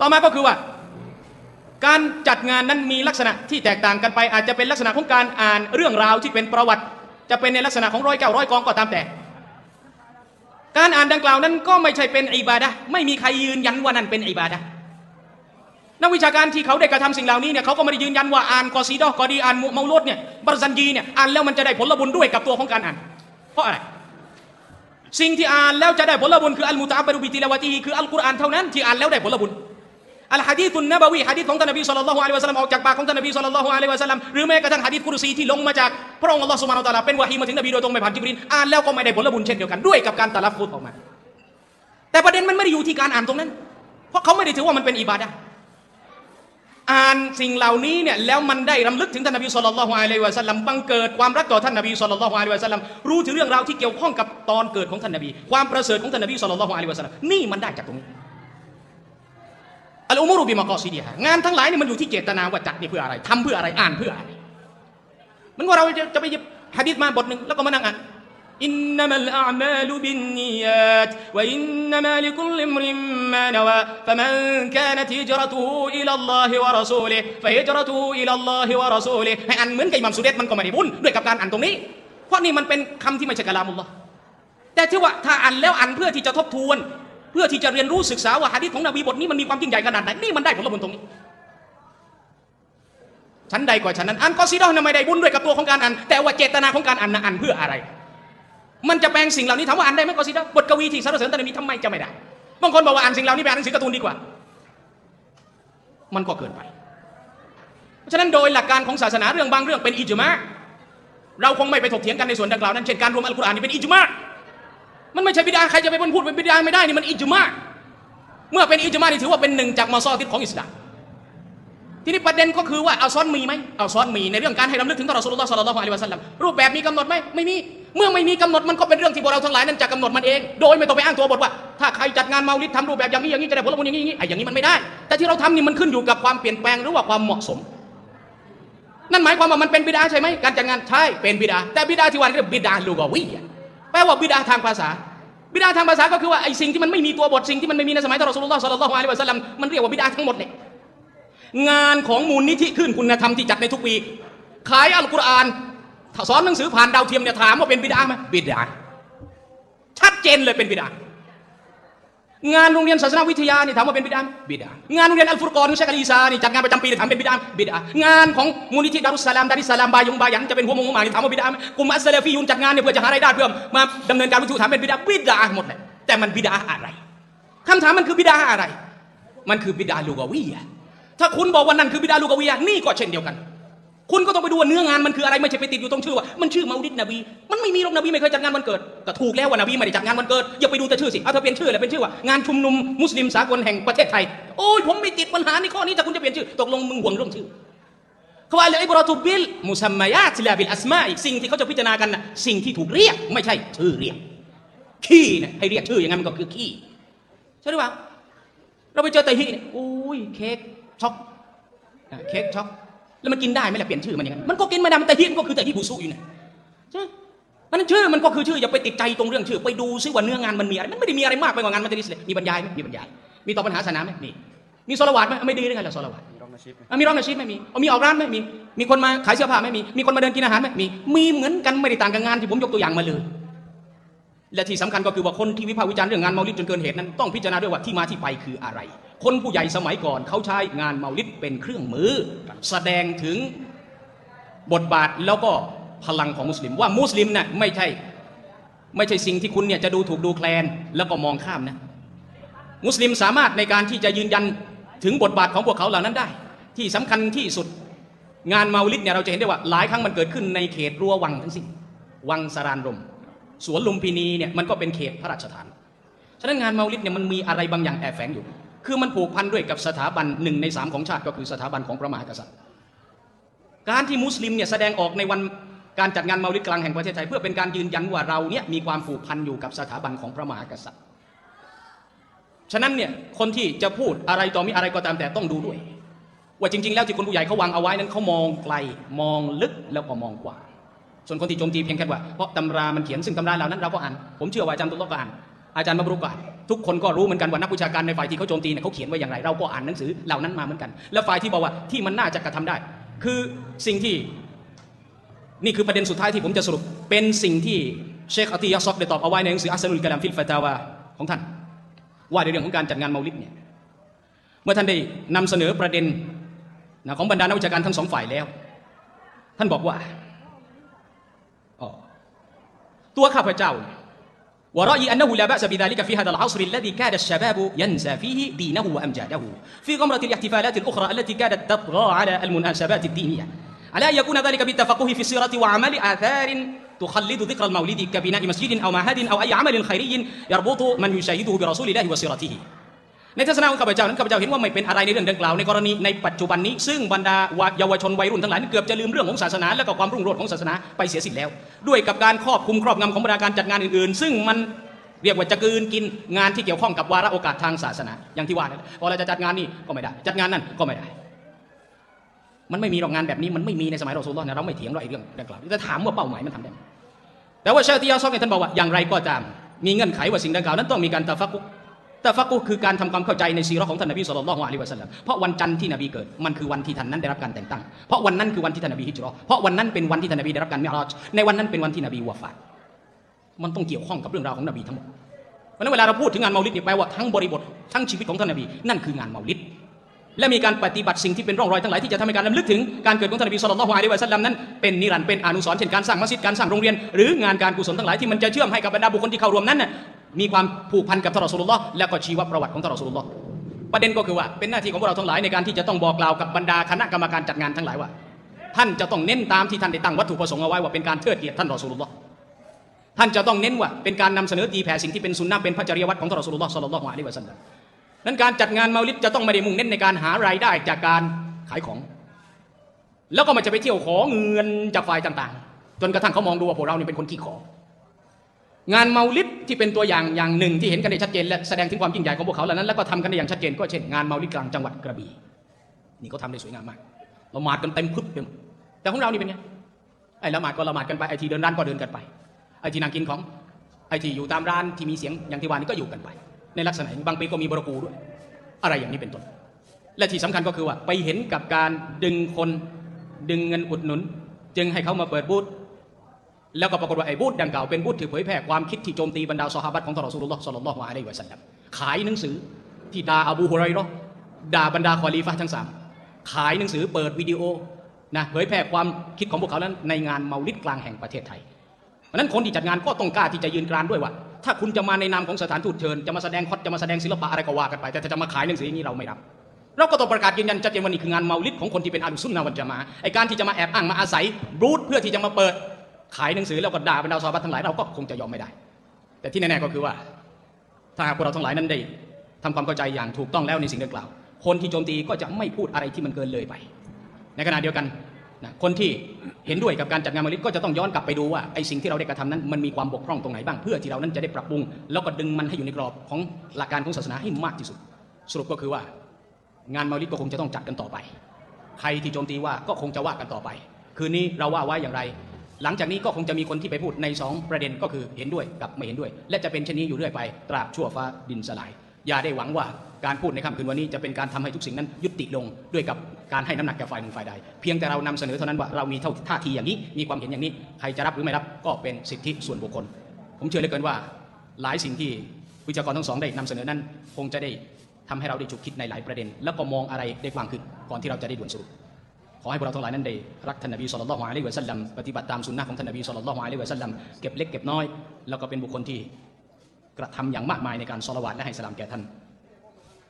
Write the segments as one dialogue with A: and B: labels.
A: ต่อมาก็คือว่า การจัดงานนั้นมีลักษณะที่แตกต่างกันไป อาจจะเป็นลักษณะของการอ่านเรื่องราวที่เป็นประวัติ จะเป็นในลักษณะของร้อยแก้วร้อยกองก็ตามแต่ การอ่านดังกล่าวนั้นก็ไม่ใช่เป็นอิบาดะไม่มีใครยืนยันว่านั่นเป็นอิบาดะนักวิชาการที่เขาได้กระทำสิ่งเหล่านี้เนี่ยเขาก็ไม่ได้ยืนยันว่าอ่านกอซีดอกอดีอ่านมุเมาลดเนี่ยบรซันยีเนี่ยอ่านแล้วมันจะได้ผลบุญด้วยกับตัวของการอ่าน เพราะอะไรสิ่งที่อ่านแล้วจะได้ผลบุญคืออัลมุตะอับบรุบิติลาวะตีฮีคืออัลกุรอานเท่านั้นที่อ่านแล้วได้ผลบุญ อัลฮะดีษุนนบวีฮะดีษของท่านนบีศ็อลลัลลอฮุอะลัยวะซัลลัมออกจากปากของท่านนบีศ็อลลัลลอฮุอะลัยวะซัลลัมหรือแม้กระทั่งฮะดีษกุรซีที่ลงมาจากพระองค์อัลลอฮ์ซุบฮานะฮูวะตะลาเป็นวะฮีมาถึงนบีโดยตรงไม่ผ่านจิบรีนอ่านแล้วก็ไม่ได้ผลบุญเช่นเดียวกันด้วยกับการตะลัฟฟุตออกมา แต่ประเด็นมันไม่ได้อยู่ที่การอ่านตรงนั้น เพราะเขาไม่ได้ถือว่ามันเป็นอิบาดะอ่านสิ่งเหล่านี้เนี่ยแล้วมันได้รำลึกถึงท่านนบีศ็อลลัลลอฮุอะลัยวะซัลลัมบังเกิดความรักต่อท่านนบีศ็อลลัลลอฮุอะลัยวะซัลลัมรู้ถึงเรื่องราวที่เกี่ยวข้องกับตอนเกิดของท่านนบี ความประเสริฐของท่านนบีศ็อลลัลลอฮุอะลัยวะซัลลัมนี่มันได้จากตรงนี้ อุมุรุบิมากอซีดีฮะงานทั้งหลายนี่มันอยู่ที่เจตนาว่าจัดนี่เพื่ออะไรทำเพื่ออะไรอ่านเพื่ออะไรเหมันว่าเราจะจะไปหยิบฮะดีษมาบทหนึ่งแล้วก็มานั่งอ่านอินนัมัลอามาลุบินนียาตวอินนัมาลิกุลิมริมมานะวะฟะมันกานะติจรตุฮุอิลัลลอฮิวะรอซูลิฟะฮิจรตุฮุอิลัลลอฮิวะรอซูลิให้อ่านเหมือนกับอิหมัมสุเดตมันก็ไม่ได้บุญด้วยกับการอ่านตรงนี้ เพราะนี่มันเป็นคำที่ไม่ใช่กะลามุลลอฮ์แต่ที่ว่าถ้าอ่านแล้วอ่านเพื่อที่จะทบทวน เพื่อที่จะเรียนรู้ศึกษาว่าฮะดีษของนบีบทนี้มันมีความยิ่งใหญ่ขนาดไหนนี่มันได้ผลบุญตรงนี้ชั้นใดกว่าชั้นนั้นอ่านกอซีดอนะไม่ได้บุญด้วยกับตัวของการอ่านแต่ว่าเจตนาของการอ่านนะอ่านเพื่ออะไร มันจะแปลงสิ่งเหล่านี้ถามว่าอ่านได้ไหมกอซีดอบทกวีที่สรรเสริญท่านนบีทำไมจะไม่ได้บางคนบอกว่าอ่านสิ่งเหล่านี้ไปอ่านหนังสือการ์ตูนดีกว่า มันก็เกินไป เพราะฉะนั้นโดยหลักการของศาสนาเรื่องบางเรื่องเป็นอิจมะเราคงไม่ไปถกเถียงกันในส่วนดังกล่าวนั้นเช่นการรวมอัลกุรอานนี่เป็นอิจมะ มันไม่ใช่บิดาใครจะไปพูดเป็นบิดาไม่ได้นี่มันอิจมาเมื่อเป็นอิจมานี่ถือว่าเป็นหนึ่งจากมาซอติดของอิสลามทีนี้ประเด็นก็คือว่าเอาซ้อนมีไหมเอาซ้อนมีในเรื่องการให้รำลึกถึงท่านรอสุลลอฮ์ศ็อลลัลลอฮุอะลัยฮิวะซัลลัมรูปแบบมีกำหนดไหมไม่มีเมื่อไม่มีกำหนดมันก็เป็นเรื่องที่พวกเราทั้งหลายนั้นจะกำหนดมันเอง โดยไม่ต้องไปอ้างตัวบทว่า ถ้าใครจัดงานเมาลิดทำรูปแบบอย่างนี้อย่างนี้จะได้ผลบุญอย่างนี้อย่างนี้ไอ้อย่างนี้มันไม่ได้ แต่ที่เราทำนี่มันขึ้นอยู่กับความเปลี่ยนแปลงหรือว่าความเหมาะสม นั่นหมายความว่ามันเป็นบิดาใช่ไหมการจัดงานใช่เป็นบิดาแต่บิดาที่ว่าเรียกบิดาลูกวี ลว่าบิดาทางภาษา บิดาทางภาษาก็คือว่าไอ้สิ่งที่มันไม่มีตัวบทสิ่งที่มันไม่มีในสมัยท่านรอสุลลอฮ์ศ็อลลัลลอฮุอะลัยวะสัลลัมมันเรียกว่าบิดาทั้งหมดเนี่ยงานของมูลนิธิขึ้นคุณธรรมที่จัดในทุกปีขายอัลกุรอานสอนหนังสือผ่านดาวเทียมเนี่ยถามว่าเป็นบิดาไหมบิดาชัดเจนเลยเป็นบิดา งานโรงเรียนศาสนาวิทยานี่ถามว่าเป็นบิดาไหมบิดางานโรงเรียนอัลฟุรกอนของเชคอาลีซานี่จัดงานประจำปีถามเป็นบิดาไหมบิดางานของมูลนิธิดารุสสลามดาริสสลามบายุงบายันจะเป็นหัวมงหัวหมานี่ถามว่าบิดาไหมกลุ่มอัสซาลฟียุนจัดงานเนี่ยเพื่อจะหารายได้เพื่อมาดำเนินการวิถีถามเป็นบิดาบิดาหมดเลยแต่มันบิดาอะไรคำถามมันคือบิดาอะไร มันคือบิดาลูกาวียะถ้าคุณบอกว่านั่นคือบิดาลูกาวียะนี่ก็เช่นเดียวกัน คุณก็ต้องไปดูว่าเนื้องานมันคืออะไรไม่ใช่ไปติดอยู่ตรงชื่อว่ามันชื่อมาอุดิดนบี มันไม่มีหรอกนบีไม่เคยจัดงานวันเกิดก็ถูกแล้วว่านบีไม่ได้จัดงานวันเกิดอย่าไปดูแต่ชื่อสิเอาถ้าเปลี่ยนชื่อแล้วเป็นชื่อว่างานชุมนุมมุสลิมสากลแห่งประเทศไทยโอ้ยผมไม่ติดปัญหาในข้อนี้ถ้าคุณจะเปลี่ยนชื่อตกลงมึงห่วงเรื่องชื่อเขาว่าเลยอิบราตุบิลมุซัมมายาติลาบิลอัสมาอีกสิ่งที่เขาจะพิจารณากันนะสิ่งที่ถูกเรียกไม่ใช่ชื่อเรียกขี้นี่ยให้เรียกชื่ออย่างนั้นมันก็คือขี้ใช่หรือเปล่าเราไปเจอแต่ฮีเนี่ยโอ้ยเค้กช็อกเค้กช็อก แล้วมันกินได้ไหมล่ะเปลี่ยนชื่อมันอย่างนั้นมันก็กินไม่ได้มันแต่ฮีมันก็คือแต่ฮีบูซุอยู่นะใช่ไหมมันชื่อมันก็คือชื่ออย่าไปติดใจตรงเรื่องชื่อ ไปดูซิว่าเนื้องานมันมีอะไรมันไม่ได้มีอะไรมากไปกว่างานมันจะดิสเลยมีบรรยายไหมมีบรรยาย มีตอบปัญหาศาสนาไหมมีมีโซลวาดไหมไม่ดีด้วยกันเหรอโซลวาด
B: มีรองอาชีพไหม
A: อะมีร้องอาชีพไหมมีเอามีออกร้านไหมมีมีคนมาขายเสื้อผ้าไหมมีมีคนมาเดินกินอาหารไหมมีมีเหมือนกันไม่ได้ต่างกับงานที่ผมยกตัวอย่างมาเลยและที่สำคัญก็คือว่าคนที่วิพากษ์วิจารณ์เรื่องงานเมาลิดจนเกินเหตุนั้นต้องพิจารณาด้วยว่าที่มาที่ไปคืออะไร คนผู้ใหญ่สมัยก่อนเขาใช้งานเมาลิดเป็นเครื่องมือ แสดงถึงบทบาทแล้วก็พลังของมุสลิมว่ามุสลิมน่ะไม่ใช่ไม่ใช่สิ่งที่คุณเนี่ยจะดูถูกดูแคลนแล้วก็มองข้ามนะ มุสลิมสามารถในการที่จะยืนยันถึงบทบาทของพวกเขาเหล่านั้นได้ ที่สำคัญที่สุดงานเมาลิดเนี่ยเราจะเห็นได้ว่าหลายครั้งมันเกิดขึ้นในเขตรั้ววังทั้งสิ้นวังสารานรม สวนลุมพินีเนี่ยมันก็เป็นเขตพระราชฐาน ฉะนั้นงานเมาลิดเนี่ยมันมีอะไรบางอย่างแอบแฝงอยู่ คือมันผูกพันด้วยกับสถาบันหนึ่งในสามของชาติก็คือสถาบันของพระมหากษัตริย์ การที่มุสลิมเนี่ยแสดงออกในวันการจัดงานมาลิดกลางแห่งประเทศไทยเพื่อเป็นการยืนยันว่าเราเนี่ยมีความผูกพันอยู่กับสถาบันของพระมหากษัตริย์ ฉะนั้นเนี่ยคนที่จะพูดอะไรต่อมีอะไรก็ตามแต่ต้องดูด้วย ว่าจริง ๆ แล้วที่คนผู้ใหญ่เขาวางเอาไว้นั้นเขามองไกลมองลึกแล้วก็มองกว้าส่วนคนที่โจมตีเพียงแค่ว่าเพราะตำรามันเขียนซึ่งตำราเหล่านั้นเราก็อ่าน ผมเชื่อว่าอาจารย์ตุลกก็อ่านอาจารย์มบรุกก็อ่าน ทุกคนก็รู้เหมือนกันว่านักวิชาการในฝ่ายที่เขาโจมตีเนี่ยเขาเขียนไว้อย่างไร เราก็อ่านหนังสือเหล่านั้นมาเหมือนกัน แล้วฝ่ายที่บอกว่าที่มันน่าจะกระทำได้ คือสิ่งที่นี่คือประเด็นสุดท้ายที่ผมจะสรุปเป็นสิ่งที่เชคอัติยะซอกได้ตอบเอาไว้ในหนังสืออัสนุลกะลามฟิลฟาตาวาของท่าน ว่าในเรื่องของการจัดงานเมาลิดเนี่ยเมื่อท่านได้นำเสนอประเด็นนะของบรรดานักวิชาการทั้งสองฝ่ายแล้ว ท่านบอกว่าอ๋อตัวข้าพเจ้า ورأيي أنه لا بأس بذلك في هذا العصر الذي كاد الشباب ينسى فيه دينه وأمجاده في غمرة الاحتفالات الأخرى التي كادت تطغى على المناسبات الدينية. على أن يكون ذلك بالتفقه في السيرة وعمل آثار تخلد ذكر المولد كبناء مسجد أو معهد أو أي عمل خيري يربط من يشاهده برسول الله وسيرته؟ ในทัศนะของข้าพเจ้านั้นข้าพเจ้าเห็นว่าไม่เป็นอะไรในเรื่องดังกล่าวในกรณีในปัจจุบันนี้ ซึ่งบรรดาเยาวชนวัยรุ่นทั้งหลายเกือบจะลืมเรื่องของศาสนา และก็ความรุ่งโรจน์ของศาสนาไปเสียสิ้นแล้ว ด้วยกับการครอบคุมครอบงำของบรรดาการจัดงานอื่นๆ ซึ่งมันเรียกว่าจะกืนกินงานที่เกี่ยวข้องกับวาระโอกาสทางศาสนา อย่างที่ว่านั่นพอเราจะจัดงานนี่ก็ไม่ได้ จัดงานนั่นก็ไม่ได้ มันไม่มีหรอกงานแบบนี้มันไม่มีในสมัยเรอซูลลอฮ์นะเราไม่เถียงหรอกไอ้เรื่องดังกล่าวแต่ถามว่าเป้าหมายมันทำได้ไหมแต่ว่าเชาติยาซอกเนี่ยท่านบอกว่าอย่างไรก็ตามมีเงื่อนไขว่าสิ่งดังกล่าวนั้นต้องมีการตะฟัก กุตะฟักุคือการทำความเข้าใจในซีราะห์ของท่านนบีสุลต่านละฮ์อะลัยวะสัลลัมเพราะวันจันทร์ที่นบีเกิดมันคือวันที่ท่านนั้นได้รับการแต่งตั้ง เพราะวันนั้นคือวันที่ท่านนบีฮิจราะห์เพราะวันนั้นเป็นวันที่ท่านนบีได้รับการมิราจในวันนั้นเป็นวันที่นบีวะฟาตมันต้องเกี่ยวข้องกับเรื่องราวของนบีทั้งหมดเพราะนั้นเวลาเราพูดถึงงานเมาลิดเนี่ยแปลว่าทั้งบริบททั้งชีวิตของท่านนบีนั่นคืองานเมาลิดและมีการปฏิบัติสิ่งที่เป็นร่องรอยทั้งหลายที่จะทำให้การรำลึกถึงการเกิดของท่านนบีสุลต่านละฮ์อะลัยวะสัลลัมนั้นเป็นนิรันดร์เป็นอนุสรณ์เช่นการสร้างมัสยิดการสร้างโรงเรียน หรืองานการกุศลทั้งหลายที่มันจะเชื่อมให้กับบรรดาบุคคลที่เข้าร่วมนั้นน่ะ มีความผูกพันกับท่านรอสูลุลลอฮ์และก็ชีวประวัติของท่านรอสูลุลลอฮ์ประเด็นก็คือว่าเป็นหน้าที่ของพวกเราทั้งหลายในการที่จะต้องบอกกล่าวกับบรรดาคณะกรรมการจัดงานทั้งหลายว่า ท่านจะต้องเน้นตามที่ท่านได้ตั้งวัตถุประสงค์เอาไว้ว่าเป็นการเทิดเกียรติท่านรอสูลุลลอฮ์ท่านจะต้องเน้นว่าเป็นการนำเสนอตีแผ่สิ่งที่เป็นสุนนะเป็นพระจริยวัตรของท่านรอสูลุลลอฮ์ศ็อลลัลลอฮุอะลัยฮิวะซัลลัมนั้นการจัดงานเมาลิดจะต้องไม่ได้มุ่งเน้นในการหารายได้จากการขายของ แล้วก็มันจะไปเที่ยวขอเงินจากฝ่ายต่างๆ จนกระทั่งเขามองดูว่าพวกเรานี่เป็นคนขี้ขอ งานเมาลิดที่เป็นตัวอย่างอย่างหนึ่งที่เห็นกันได้ชัดเจนและแสดงถึงความยิ่งใหญ่ของพวกเขาเหล่านั้นแล้วก็ทำกันได้อย่างชัดเจนก็เช่นงานเมาลิดกลางจังหวัดกระบี่นี่เขาทำได้สวยงามมากละหมาดกันเต็มพึบเต็มแต่ของเรานี่เป็นไงไอ้ละหมาดก็ละหมาดกันไปไอ้ที่เดินร้านก็เดินกันไปไอ้ที่นั่งกินของไอ้ที่อยู่ตามร้านที่มีเสียงอย่างที่ว่านี่ก็อยู่กันไป ในลักษณะนี้บางปีก็มีบรกูด้วย อะไรอย่างนี้เป็นต้น และที่สำคัญก็คือว่าไปเห็นกับการดึงคนดึงเงินอุดหนุน จึงให้เขามาเปิดบูธ แล้วก็ปรากฏว่าไอ้บูธดังกล่าวเป็นบูธถือเผยแพร่ความคิดที่โจมตีบรรดาซอฮาบัตของท่านรอสุลลอฮ์ศ็อลลัลลอฮุอะลัยฮิวะสัลลัมขายหนังสือที่ด่าอบูฮุไรเราะด่าบรรดาคอลีฟะห์ทั้งสามขายหนังสือเปิดวิดีโอนะเผยแพร่ความคิดของพวกเขานั้นในงานเมาลิดกลางแห่งประเทศไทยเพราะนั้นคนที่จัดงานก็ต้องกล้าที่จะยืนกรานด้วยว่า ถ้าคุณจะมาในนามของสถานทูตเชิญจะมาแสดงคอดจะมาแสดงศิลปะอะไรก็ว่ากันไป แต่ถ้าจะมาขายหนังสืออย่างนี้เราไม่รับเราก็ต้องประกาศยืนยันชัดเจนว่านี่คืองานเมาลิดของคนที่เป็นอาลุซุนนะวันจะมาไอการที่จะมาแอบอ้างมาอาศัยบูธเพื่อที่จะมาเปิด ขายหนังสือแล้วก็ด่าบรรดาซอฮาบะห์ทั้งหลายเราก็คงจะยอมไม่ได้ แต่ที่แน่ๆก็คือว่า ถ้าพวกเราทั้งหลายนั้นได้ทำความเข้าใจอย่างถูกต้องแล้วในสิ่งดังกล่าว คนที่โจมตีก็จะไม่พูดอะไรที่มันเกินเลยไป ในขณะเดียวกันนะคนที่เห็นด้วยกับการจัดงานมาลิดก็จะต้องย้อนกลับไปดูว่าไอ้สิ่งที่เราได้กระทำนั้นมันมีความบกพร่องตรงไหนบ้างเพื่อที่เรานั้นจะได้ปรับปรุง แล้วก็ดึงมันให้อยู่ในกรอบของหลักการของศาสนาให้มากที่สุด สรุปก็คือว่า งานมาลิดก็คงจะต้องจัดกันต่อไป ใครที่โจมตีว่าก็คงจะว่ากันต่อไป คืนนี้เราว่าไว้อย่างไร หลังจากนี้ก็คงจะมีคนที่ไปพูดในสองประเด็นก็คือเห็นด้วยกับไม่เห็นด้วย และจะเป็นเช่นนี้อยู่เรื่อยไปตราบชั่วฟ้าดินสลาย อย่าได้หวังว่าการพูดในค่ำคืนวันนี้จะเป็นการทำให้ทุกสิ่งนั้นยุติลงด้วยกับการให้น้ำหนักแก่ฝ่ายหนึ่งฝ่ายใด เพียงแต่เรานำเสนอเท่านั้นว่าเรามีเท่าท่าทีอย่างนี้มีความเห็นอย่างนี้ใครจะรับหรือไม่รับก็เป็นสิทธิส่วนบุคคล ผมเชื่อเหลือเกินว่าหลายสิ่งที่วิจากรทั้งสองได้นำเสนอนั้น คงจะได้ทำให้เราได้ฉุกคิดในหลายประเด็น แล้วก็มองอะไรได้กว้างขึ้นก่อนที่เราจะได้ด่วนสรุป ขอให้พวกเราทั้งหลายนั้นได้รักท่านนบีสุลต่านละฮ์อะลัยฮิวะสัลลัมปฏิบัติตามสุนนะของท่านนบีสุลต่านละฮ์อะลัยฮิวะสัลลัมเก็บเล็กเก็บน้อย แล้วก็เป็นบุคคลที่กระทำอย่างมากมายในการสละวาตและให้สลามแก่ท่าน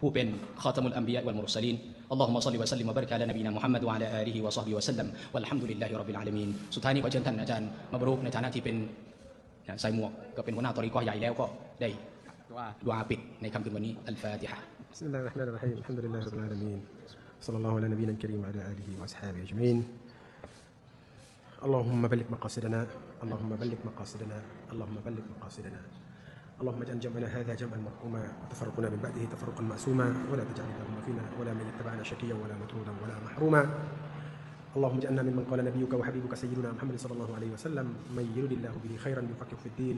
A: ผู้เป็นข้อตมุลอัมบียะวัลมุรสลีนอัลลอฮุมะศ็อลลิวะซัลลิมวะบาริกะลานะบีนะมุฮัมมัดวะอะลาอาลีฮิวะศอฮบิวะซัลลัมวัลฮัมดุลิลลาฮิร็อบบิลอาลามีนสุดท้ายนี้ขอเชิญท่านอาจารย์มาบรุกในฐานะที่เป็นใส่หมวกก็เป็นหัวหน้าตอรีกอใหญ่แล้วก็ได้ดุอาปิดในค่ำคืนวันนี้อัลฟาติฮะ
B: بسم الله الرحمن الرحيم الحمد لله رب العالمين صلى الله على نبينا الكريم وعلى آله وأصحابه أجمعين. اللهم بلغ مقاصدنا اللهم بلغ مقاصدنا اللهم بلغ مقاصدنا. اللهم اجعل جمعنا هذا جمعا مرحوما وتفرقنا من بعده تفرقا معصوما ولا تجعل اللهم فينا ولا من اتبعنا شقيا ولا مطرودا ولا محروما. اللهم اجعلنا ممن قال نبيك وحبيبك سيدنا محمد صلى الله عليه وسلم من يرد الله به خيرا يفقه في الدين.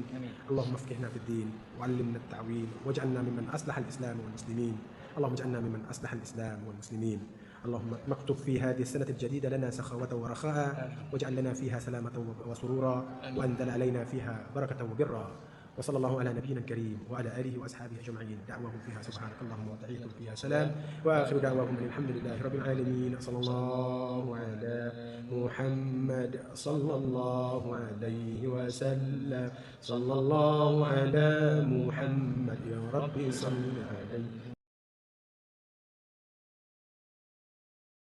B: اللهم افقهنا في الدين وعلمنا التعويل واجعلنا ممن أصلح الإسلام والمسلمين. اللهم اجعلنا ممن أصلح الإسلام والمسلمين. اللهم اكتب في هذه السنة الجديدة لنا سخاوة ورخاء واجعل لنا فيها سلامة وسرورا وأنزل علينا فيها بركة وبرا. وصلى الله على نبينا الكريم وعلى آله وأصحابه أجمعين. دعواهم فيها سبحانك اللهم وتحيتهم فيها سلام. وآخر دعواهم الحمد لله رب العالمين. صلى الله على محمد. صلى الله عليه وسلم. صلى الله على محمد. يا رب صل عليه.